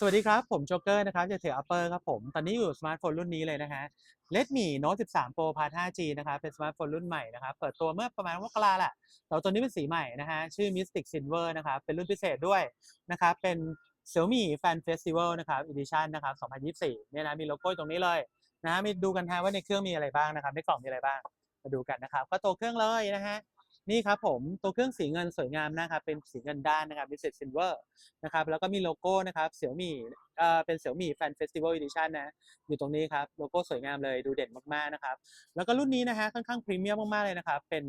สวัสดีครับ ผมโจ๊กเกอร์นะครับจากเถือ Upper ครับผม ตอนนี้อยู่สมาร์ทโฟนรุ่นนี้เลยนะฮะ Redmi Note 13 Pro Part 5G นะครับเป็นสมาร์ทโฟนรุ่นใหม่นะครับ เปิดตัวเมื่อประมาณมกราแหละแต่ว่าตัวนี้เป็นสีใหม่นะฮะ ชื่อ Mystic Silver นะครับ เป็นรุ่นพิเศษด้วยนะครับ เป็น Xiaomi Fan Festival นะครับ Edition นะครับ 2024 เนี่ยนะ มีโลโก้ตรงนี้เลยนะฮะมีดูกันฮะว่าในเครื่องมีอะไรบ้างนะครับ ในกล่องมีอะไรบ้าง มาดูกันนะครับ ก็ตัวเครื่องเลยนะฮะ นี่ครับผมตัวเครื่องสีเงินสวยงามนะครับเป็นสีเงินด้านนะครับ Mystic Silver นะครับแล้วก็มีโลโก้นะครับ Xiaomi เอ่อเป็น Xiaomi Fan Festival Edition นะอยู่ตรงนี้ครับโลโก้สวยงามเลยดูเด่นมากๆนะครับแล้วก็รุ่นนี้นะฮะค่อนข้างพรีเมียมมากๆเลยนะครับเป็น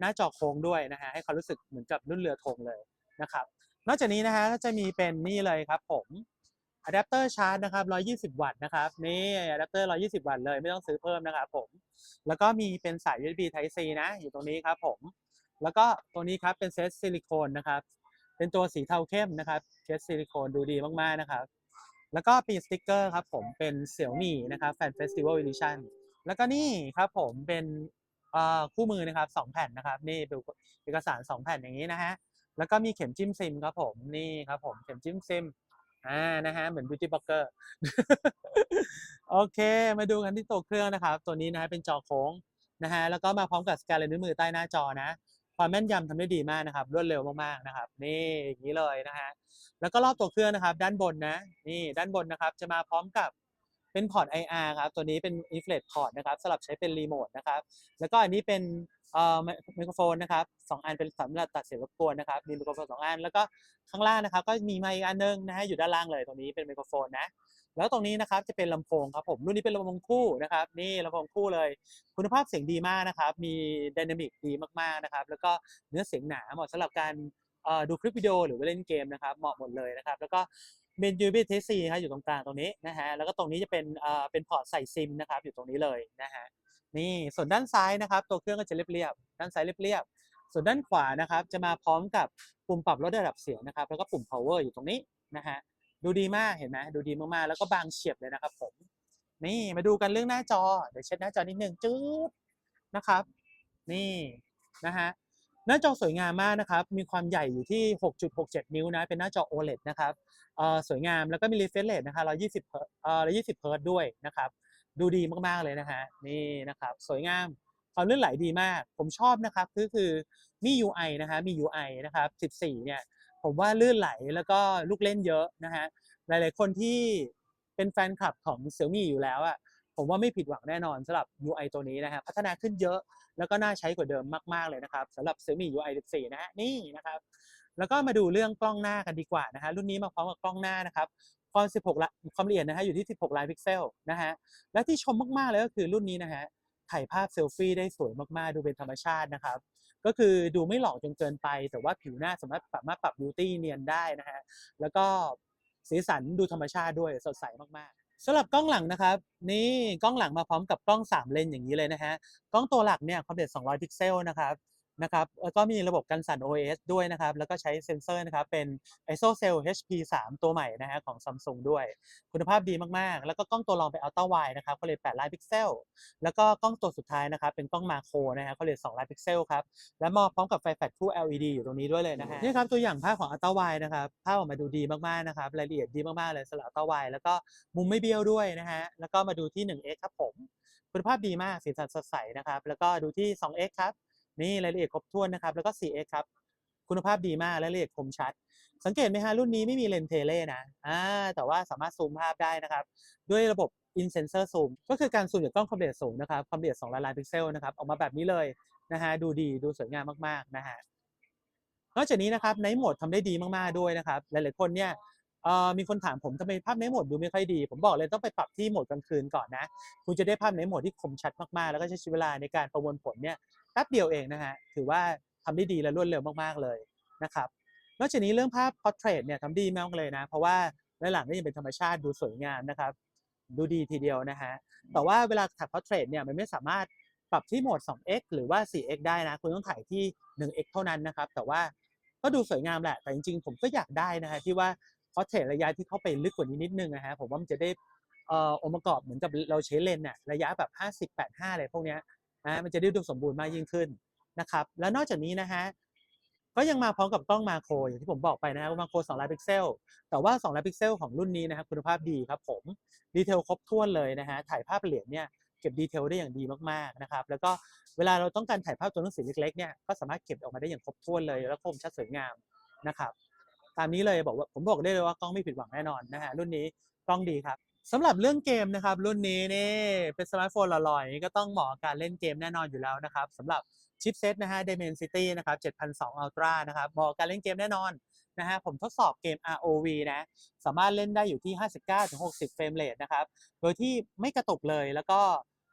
หน้าจอโค้งด้วยนะฮะให้ความรู้สึกเหมือนกับรุ่นเรือธงเลยนะครับนอกจากนี้นะฮะก็จะมีเป็นนี่เลยครับผมอะแดปเตอร์ชาร์จนะครับ 120 วัตต์นะครับ นี่อะแดปเตอร์ 120 วัตต์เลย ไม่ต้องซื้อเพิ่มนะครับผม แล้วก็มีเป็นสาย USB Type C นะ อยู่ตรงนี้ครับผม แล้วก็ตรงนี้ครับเป็นเซตซิลิโคนนะครับ เป็นตัวสีเทาเข้มนะครับเซตซิลิโคนดูดีมากๆนะครับ แล้วก็ปีสติกเกอร์ครับผมเป็น Xiaomi นะครับ Fan Festival Edition แล้วก็นี่ครับผมเป็นอ่อคู่มือนะครับสองแผ่นนะครับ นี่เป็นเอกสารสองแผ่นอย่างนี้นะฮะแล้วก็มีเข็มจิ้มซิมครับผมนี่ครับผมเข็มจิ้มซิมอ่านะฮะเหมือน Beauty Blogger โอเค มาดูกันที่ตัวเครื่องนะครับ ตัวนี้นะฮะเป็นจอโค้งนะฮะแล้วก็มาพร้อมกับสแกนลายนิ้วมือใต้หน้าจอนะ ความแม่นยำทำได้ดีมากนะครับ รวดเร็วมากๆนะครับ นี่อย่างนี้เลยนะฮะแล้วก็รอบตัวเครื่องนะครับ ด้านบนนะ นี่ด้านบนนะครับ จะมาพร้อมกับเป็นพอร์ต IR ครับ ตัวนี้เป็น infrared port นะครับสำหรับใช้เป็นรีโมทนะครับ แล้วก็อันนี้เป็นเอ่อไมโครโฟนนะครับสองอันเป็นสำหรับตัดเสียงรบกวนนะครับมีไมโครโฟนสองอันแล้วก็ข้างล่างนะครับ ก็มีไมค์อีกอันนึงนะฮะอยู่ด้านล่างเลยตรงนี้เป็นไมโครโฟนนะ แล้วตรงนี้นะครับจะเป็นลำโพงครับผมรุ่นนี้เป็นลำโพงคู่นะครับ นี่ลำโพงคู่เลย คุณภาพเสียงดีมากนะครับ มีไดนามิกดีมากๆนะครับ แล้วก็เนื้อเสียงหนาเหมาะสำหรับการดูคลิปวิดีโอหรือว่าเล่นเกมนะครับ เหมาะหมดเลยนะครับ แล้วก็เป็น USB Type C นะครับอยู่ตรงกลางตรงนี้นะฮะแล้วก็ตรงนี้จะเป็นอ่อเป็นพอร์ตใส่ซิมนะครับ อยู่ตรงนี้เลยนะฮะนี่ส่วนด้านซ้ายนะครับ ตัวเครื่องก็จะเรียบๆด้านซ้ายเรียบๆส่วนด้านขวานะครับ จะมาพร้อมกับปุ่มปรับลดระดับเสียงนะครับ แล้วก็ปุ่ม power อยู่ตรงนี้นะฮะ ดูดีมากเห็นไหมดูดีมากๆแล้วก็บางเฉียบเลยนะครับ ผม นี่มาดูกันเรื่องหน้าจอเดี๋ยวเช็ดหน้าจอนิดนึงจืดนะครับ นี่นะฮะหน้าจอสวยงามมากนะครับ มีความใหญ่อยู่ที่ 6.67 นิ้วนะ เป็นหน้าจอ OLED นะครับเอ่อสวยงามแล้วก็มี refresh rate นะคะ120เฮิร์ตเอ่อ120เฮิร์ตด้วยนะครับ ดูดีมากๆเลยนะฮะนี่นะครับ สวยงามความลื่นไหลดีมาก ผมชอบนะครับ คือคือมี UI นะฮะมี UI นะครับ 14 เนี่ย ผมว่าลื่นไหลแล้วก็ลูกเล่นเยอะนะฮะหลาย ๆ คนที่เป็นแฟนคลับของ Xiaomi อยู่แล้วอะผมว่าไม่ผิดหวังแน่นอนสำหรับ UI ตัวนี้นะฮะพัฒนาขึ้นเยอะแล้วก็น่าใช้กว่าเดิมมาก ๆ เลยนะครับสำหรับ Xiaomi UI 14 นะฮะนี่นะครับ แล้วก็มาดูเรื่องกล้องหน้ากันดีกว่านะฮะรุ่นนี้มาพร้อมกับกล้องหน้านะครับความ16ละความละเอียดนะฮะอยู่ที่ 16 ล้านพิกเซลนะฮะและที่ชมมาก ๆ เลยก็คือรุ่นนี้นะฮะถ่ายภาพเซลฟี่ได้สวยมาก ๆ ดูเป็นธรรมชาตินะครับ ก็คือดูไม่หลอกจนเกินไป แต่ว่าผิวหน้าสามารถสามารถปรับบิวตี้เนียนได้นะฮะแล้วก็สีสันดูธรรมชาติด้วยสดใสมากๆสำหรับกล้องหลังนะครับ นี่กล้องหลังมาพร้อมกับกล้อง 3 เลนส์อย่างนี้เลยนะฮะกล้องตัวหลักเนี่ยความละเอียด200 พิกเซลนะครับ นะครับแล้วก็มีระบบกันสั่น OIS ด้วยนะครับ แล้วก็ใช้เซ็นเซอร์นะครับ เป็น ISOCELL HP3 ตัวใหม่นะฮะของ Samsung ด้วย คุณภาพดีมาก ๆ แล้วก็กล้องตัวรองเป็น Ultra Wide นะครับความลยด8ล้านพิกเซล แล้วก็กล้องตัวสุดท้ายนะครับ เป็นกล้องมาโครนะฮะความละเอีย2ล้านพิกเซลครับ และมาพร้อมกับไฟแฟลชคู่ LED อยู่ตรงนี้ด้วยเลยนะฮะนี่ครับตัวอย่างภาพของ Ultra Wide นะครับภาพออกมาดูดีมาก ๆ นะครับรายละเอียดดีมากๆเลยสำหรับ Ultra Wide แล้วก็มุมไม่เบี้ยวด้วยนะฮะแล้วก็มาดูที่ 1x ครับผมคุณภาพดีมากสีสันสดใสนะครับแล้วก็ดูที่ 2x ครับ นี่รายละเอียดครบถ้วนนะครับ แล้วก็ 4x ครับ คุณภาพดีมากและรายละเอียดคมชัด สังเกตไหมฮะรุ่นนี้ไม่มีเลนส์เทเลนะอ่าแต่ว่าสามารถซูมภาพได้นะครับ ด้วยระบบ in sensor zoom ก็คือการซูมจากกล้องความละเอียดสูงนะครับ ความละเอียด2ล้านล้านพิกเซลนะครับ ออกมาแบบนี้เลยนะฮะดูดีดูสวยงามมากๆนะฮะนอกจากนี้นะครับในโหมดทำได้ดีมากๆด้วยนะครับ หลายๆคนเนี่ยมีคนถามผมทำไมภาพในโหมดดูไม่ค่อยดี ผมบอกเลยต้องไปปรับที่โหมดกลางคืนก่อนนะ คุณจะได้ภาพในโหมดที่คมชัดมากๆ แล้วก็ใช้เวลาในการประมวลผลเนี่ย แป๊บเดียวเองนะฮะถือว่าทำได้ดีและรวดเร็วมากๆเลยนะครับนอกจากนี้เรื่องภาพ portrait เนี่ยทำดีมากเลยนะ เพราะว่าด้านหลังนี่ยังเป็นธรรมชาติดูสวยงามนะครับดูดีทีเดียวนะฮะแต่ว่าเวลาถ่าย portrait เนี่ยมันไม่สามารถปรับที่โหมด 2x หรือว่า 4x ได้นะ คุณต้องถ่ายที่ 1x เท่านั้นนะครับ แต่ว่าก็ดูสวยงามแหละ แต่จริงๆ ผมก็อยากได้นะฮะที่ว่า portrait ระยะที่เข้าไปลึกกว่านี้นิดนึงนะฮะ ผมว่ามันจะได้ออองค์ประกอบเหมือนกับเราใช้เลนส์น่ะระยะแบบ 50 85 อะไรพวกเนี้ย นะมันจะได้ดูสมบูรณ์มากยิ่งขึ้นนะครับ แล้วนอกจากนี้นะฮะก็ยังมาพร้อมกับกล้องมาโครอย่างที่ผมบอกไปนะครับว่ามาโคร2ล้านพิกเซล แต่ว่า2ล้านพิกเซลของรุ่นนี้นะครับคุณภาพดีครับผมดีเทลครบถ้วนเลยนะฮะถ่ายภาพเหรียญเนี่ยเก็บดีเทลได้อย่างดีมากๆนะครับแล้วก็เวลาเราต้องการถ่ายภาพตัวหนังสือเล็กๆเนี่ยก็สามารถเก็บออกมาได้อย่างครบถ้วนเลย แล้วคมชัดสวยงามนะครับตามนี้เลยบอกว่าผมบอกได้เลยว่ากล้องไม่ผิดหวังแน่นอนนะฮะรุ่นนี้กล้องดีครับ สำหรับเรื่องเกมนะครับ รุ่นนี้นี่เป็นสมาร์ทโฟนหล่อๆอย่างนี้ก็ต้องเหมาะการเล่นเกมแน่นอนอยู่แล้วนะครับสำหรับชิปเซตนะฮะ Dimensity นะครับ7002 Ultra นะครับเหมาะกับการเล่นเกมแน่นอนนะฮะผมทดสอบเกม ROV นะสามารถเล่นได้อยู่ที่ 59-60 เฟรมเรทนะครับโดยที่ไม่กระตุกเลยแล้วก็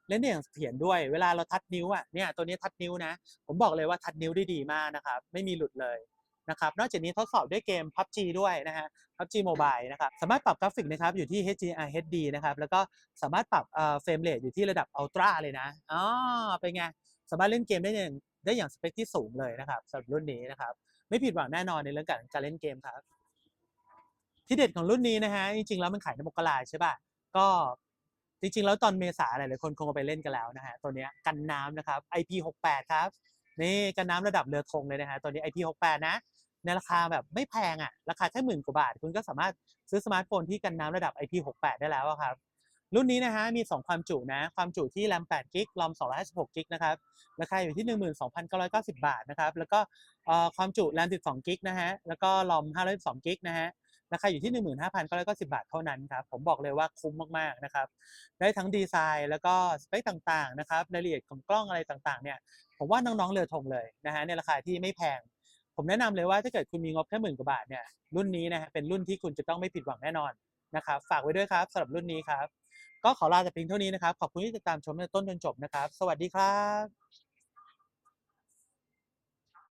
เล่นได้อย่างเสถียรด้วยเวลาเราทัดนิ้วอะเนี่ยตัวนี้ทัดนิ้วนะ ผมบอกเลยว่าทัดนิ้วได้ดีมากนะครับ ไม่มีหลุดเลย นะครับนอกจากนี้ทดสอบด้วยเกม PUBG ด้วยนะฮะ PUBG Mobile นะครับสามารถปรับกราฟิกนะครับอยู่ที่ HDR HD นะครับแล้วก็สามารถปรับเฟรมเรทอยู่ที่ระดับ Ultra เลยนะอ๋อเป็นไงสามารถเล่นเกมได้อย่างได้อย่างสเปคที่สูงเลยนะครับสำหรับรุ่นนี้นะครับไม่ผิดหวังแน่นอนในเรื่องการการเล่นเกมครับ ที่เด็ดของรุ่นนี้นะฮะจริงๆแล้วมันขายในมกราใช่ป่ะก็จริงๆ แล้วตอนเมษาหลายๆคนคงเอาไปเล่นกันแล้วนะฮะตัวนี้กันน้ำนะครับ IP68 ครับนี่กันน้ำระดับเรือธงเลยนะฮะตัวนี้ IP68 นะ ในราคาแบบไม่แพงอะ ราคาแค่หมื่นกว่าบาท คุณก็สามารถซื้อสมาร์ทโฟนที่กันน้ำระดับ IP68 ได้แล้วครับ รุ่นนี้นะฮะมี 2 ความจุนะ ความจุที่แรม8กิกรอม256กิกนะครับ ราคาอยู่ที่ 12,990 บาทนะครับ แล้วก็ความจุแรม12กิกนะฮะ แล้วก็รอม512กิกนะฮะราคาอยู่ที่ 15,990 บาทเท่านั้นครับ ผมบอกเลยว่าคุ้มมาก ๆ นะครับ ได้ทั้งดีไซน์แล้วก็สเปคต่าง ๆ นะครับ รายละเอียดของกล้องอะไรต่าง ๆ เนี่ย ผมว่าน้อง ๆ เรือธงเลยนะฮะในราคาที่ไม่แพง ผมแนะนำเลยว่าถ้าเกิดคุณมีงบแค่หมื่นกว่าบาทเนี่ยรุ่นนี้นะฮะเป็นรุ่นที่คุณจะต้องไม่ผิดหวังแน่นอนนะครับฝากไว้ด้วยครับสำหรับรุ่นนี้ครับ ก็ขอลาแต่เพียงเท่านี้นะครับ ขอบคุณที่ติดตามชมในต้นจนจบนะครับ สวัสดีครับ